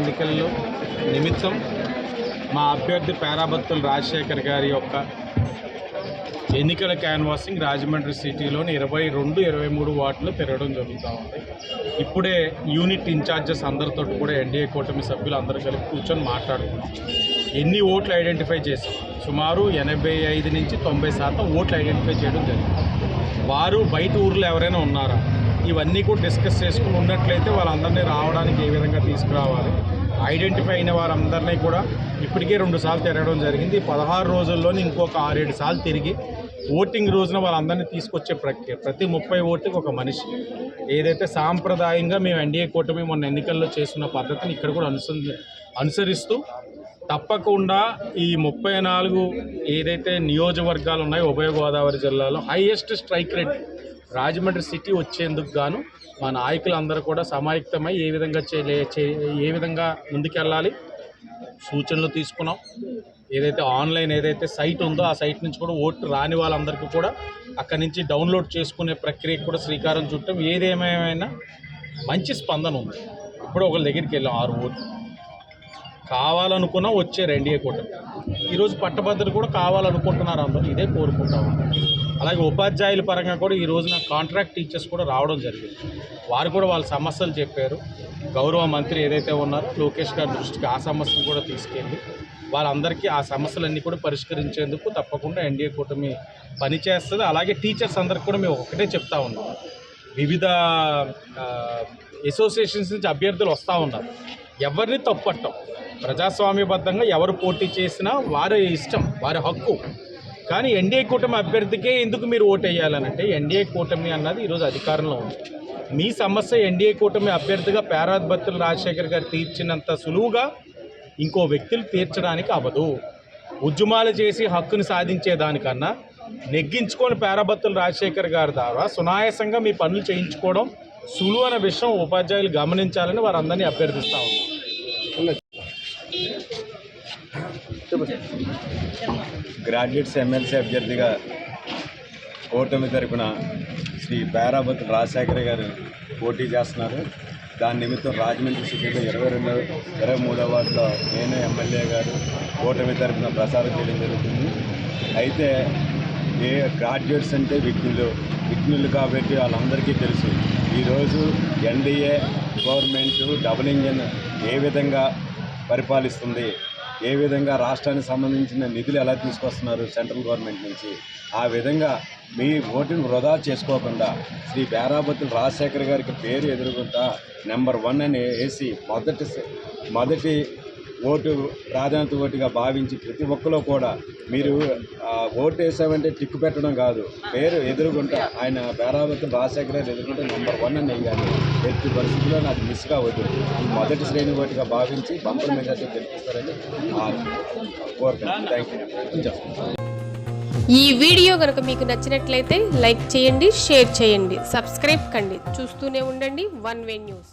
ఎన్నికల్లో నిమిత్తం మా అభ్యర్థి పేరాబత్తుల రాజశేఖర్ గారి యొక్క ఎన్నికల క్యాన్వాసింగ్ రాజమండ్రి సిటీలోని ఇరవై రెండు ఇరవై మూడు వార్డులు తిరగడం జరుగుతూ ఉంది. ఇప్పుడే యూనిట్ ఇన్ఛార్జెస్ అందరితో కూడా ఎన్డీఏ కూటమి సభ్యులు అందరూ కలిపి కూర్చొని మాట్లాడుకున్నాం. ఎన్ని ఓట్లు ఐడెంటిఫై చేశాం? సుమారు ఎనభై ఐదు నుంచి తొంభై శాతం ఓట్లు ఐడెంటిఫై చేయడం జరిగింది. వారు బయట ఊర్లో ఎవరైనా ఉన్నారా? ఇవన్నీ కూడా డిస్కస్ చేసుకుని ఉన్నట్లయితే వాళ్ళందరినీ రావడానికి ఏ విధంగా తీసుకురావాలి. ఐడెంటిఫై అయిన వారందరినీ కూడా ఇప్పటికే రెండు సార్లు తిరగడం జరిగింది. పదహారు రోజుల్లోనే ఇంకొక ఆరేడు సార్లు తిరిగి ఓటింగ్ రోజున వాళ్ళందరినీ తీసుకొచ్చే ప్రక్రియ. ప్రతి ముప్పై ఓటుకి ఒక మనిషి. ఏదైతే సాంప్రదాయంగా మేము ఎన్డీఏ కూటమి మొన్న ఎన్నికల్లో చేస్తున్న పద్ధతిని ఇక్కడ కూడా అనుసరి అనుసరిస్తూ తప్పకుండా ఈ ముప్పై నాలుగు ఏదైతే నియోజకవర్గాలు ఉన్నాయో ఉభయ గోదావరి జిల్లాలో highest strike rate Rajahmundry city వచ్చేందుకు గాను మా నాయకులందరూ కూడా సమాయుక్తమై ఏ విధంగా చేయలే చే- ఏ విధంగా ముందుకెళ్ళాలి సూచనలు తీసుకున్నాం. ఏదైతే ఆన్లైన్ ఏదైతే సైట్ ఉందో ఆ సైట్ నుంచి కూడా ఓటు రాని వాళ్ళందరికీ కూడా అక్కడి నుంచి డౌన్లోడ్ చేసుకునే ప్రక్రియకు కూడా శ్రీకారం చుట్టాం. ఏదేమైనా మంచి స్పందన ఉంది. ఇప్పుడు ఒకళ్ళ దగ్గరికి వెళ్ళాం ఆరు ఓట్లు. కావాలనుకున్నా వచ్చే ఎన్డీఏ కూటమి. ఈరోజు పట్టభద్రులు కూడా కావాలనుకుంటున్నారు అందరూ. ఇదే కోరుకుంటాం అలాగే ఉపాధ్యాయుల పరంగా కూడా ఈ రోజున కాంట్రాక్ట్ టీచర్స్ కూడా రావడం జరిగింది. వారు కూడా వాళ్ళ సమస్యలు చెప్పారు. గౌరవ మంత్రి ఏదైతే ఉన్నారో లోకేష్ గారి దృష్టికి ఆ సమస్యలు కూడా తీసుకెళ్ళి వాళ్ళందరికీ ఆ సమస్యలన్నీ కూడా పరిష్కరించేందుకు తప్పకుండా ఎన్డీఏ కూటమి పనిచేస్తుంది. అలాగే టీచర్స్ అందరికి కూడా మేము ఒకటే చెప్తా ఉన్నాం. వివిధ అసోసియేషన్స్ నుంచి అభ్యర్థులు వస్తూ ఉన్నారు. ఎవరిని తప్పట్టం? ప్రజాస్వామ్యబద్ధంగా ఎవరు పోటీ చేసినా వారి ఇష్టం వారి హక్కు కానీ ఎన్డీఏ కూటమి అభ్యర్థికే ఎందుకు మీరు ఓటేయాలనంటే ఎన్డీఏ కూటమి అన్నది ఈరోజు అధికారంలో ఉంది. మీ సమస్య ఎన్డీఏ కూటమి అభ్యర్థిగా పేరాధిపత్యులు రాజశేఖర్ గారు తీర్చినంత సులువుగా ఇంకో వ్యక్తులు తీర్చడానికి అవ్వదు. ఉద్యమాలు చేసి హక్కుని సాధించేదానికన్నా నెగ్గించుకొని పేరబత్తులు రాజశేఖర్ గారి ద్వారా సునాయాసంగా మీ పనులు చేయించుకోవడం సులువు అనే విషయం ఉపాధ్యాయులు గమనించాలని వారందరినీ అభ్యర్థిస్తా ఉన్నాం గ్రాడ్యుయేట్స్ ఎమ్మెల్సీ అభ్యర్థిగా కూటమి తరపున శ్రీ బేరాబత్ రాజశేఖర్ గారు పోటీ చేస్తున్నారు. దాని నిమిత్తం రాజమండ్రి సిటీలో ఇరవై రెండు ఇరవై మూడవ వార్డులో నేను ఎమ్మెల్యే గారు కూటమి తరపున ప్రచారం చేయడం జరుగుతుంది. అయితే ఏ గ్రాడ్యుయేట్స్ అంటే విఘ్నులు విఘ్నులు కాబట్టి వాళ్ళందరికీ తెలుసు. ఈరోజు ఎన్డీఏ గవర్నమెంట్ డబుల్ ఇంజన్ ఏ విధంగా పరిపాలిస్తుంది? ఏ విధంగా రాష్ట్రానికి సంబంధించిన నిధులు ఎలా తీసుకొస్తున్నారు సెంట్రల్ గవర్నమెంట్ నుంచి? ఆ విధంగా మీ ఓటును వృధా చేసుకోకుండా శ్రీ బేరాబతుల రాజశేఖర్ గారికి పేరు ఎదుర్కొంటా నెంబర్ వన్ అని వేసి మొదటి మొదటి ఓటు ప్రాధాన్యత ఓటుగా భావించి ప్రతి ఒక్కరు కూడా మీరు ఓటు వేసామంటే టిక్కు పెట్టడం కాదు. పేరు ఎదుర్కొంటా ఆయన బేరాబతుల రాజశేఖర గారు ఎదుర్కొంటే నెంబర్ వన్ అని అయ్యాను ఎట్టి పరిస్థితుల్లో నాకు మిస్ కావద్దు. మొదటి శ్రేణి ఓటుగా భావించి బంపర్ మెజార్టీ గెలిపిస్తారని కోరుతున్నాను థ్యాంక్ యూ ఈ వీడియో కనుక మీకు నచ్చినట్లయితే లైక్ చేయండి షేర్ చేయండి సబ్స్క్రైబ్ కండి. చూస్తూనే ఉండండి వన్ వే న్యూస్.